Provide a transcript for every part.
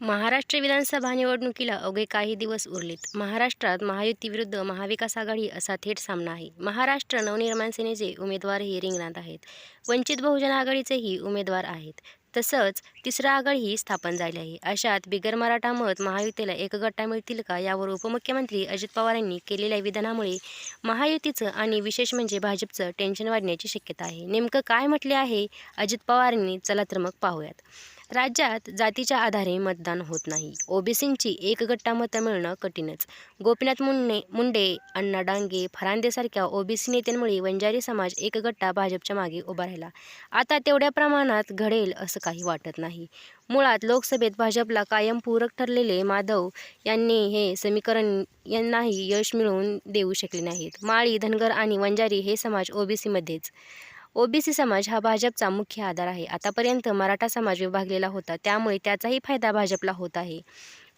महाराष्ट्र विधानसभा निवडणुकीला अवघे काही दिवस उरलेत. महाराष्ट्रात महायुती विरुद्ध महाविकास आघाडी असा थेट सामना आहे. महाराष्ट्र नवनिर्माण सेनेचे उमेदवारही रिंगणात आहेत. वंचित बहुजन आघाडीचेही उमेदवार आहेत. तसंच तिसरा आघाडीही स्थापन झाली आहे. अशात बिगर मराठा मत महायुतीला एक गट्टा मिळतील का यावर उपमुख्यमंत्री अजित पवार यांनी केलेल्या विधानामुळे महायुतीचं आणि विशेष म्हणजे भाजपचं टेन्शन वाढण्याची शक्यता आहे. नेमकं काय म्हटले आहे? अजित पवारांनी चला तर मग पाहूयात. राज्यात जातीच्या आधारे मतदान होत नाही. ओबीसींची एक गट्टा मतं मिळणं कठीणच. गोपीनाथ मुंडे मुंडे अण्णा डांगे फरांदेसारख्या ओबीसी नेत्यांमुळे वंजारी समाज एक गट्टा भाजपच्या मागे उभा राहिला. आता तेवढ्या प्रमाणात घडेल असं काही वाटत नाही. मुळात लोकसभेत भाजपला कायम पूरक ठरलेले माधव यांनी हे समीकरण यांनाही यश मिळवून देऊ शकले नाहीत. माळी धनगर आणि वंजारी हे समाज ओबीसीमध्येच ओबीसी समाज हा भाजपचा मुख्य आधार आहे. आतापर्यंत मराठा समाज विभागलेला होता. त्यामुळे त्याचाही फायदा भाजपला होत आहे.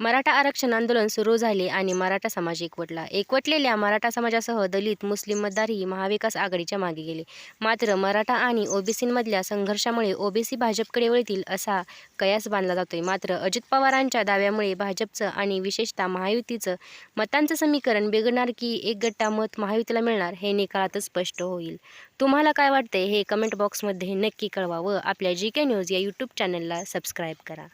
मराठा आरक्षण आंदोलन सुरू झाले आणि मराठा समाज एकवटला. एकवटलेल्या मराठा समाजासह दलित मुस्लिम मतदारही महाविकास आघाडीच्या मागे गेले. मात्र मराठा आणि ओबीसींमधल्या संघर्षामुळे ओबीसी भाजपकडे वळतील असा कयास बांधला जातोय. मात्र अजित पवारांच्या दाव्यामुळे भाजपचं आणि विशेषतः महायुतीचं मतांचं समीकरण बिघडणार की एक गट्टा मत महायुतीला मिळणार हे निकालातच स्पष्ट होईल. तुम्हाला काय वाटतंय हे कमेंट बॉक्समध्ये नक्की कळवा व आपल्या जी के न्यूज या यूट्यूब चॅनलला सबस्क्राईब करा.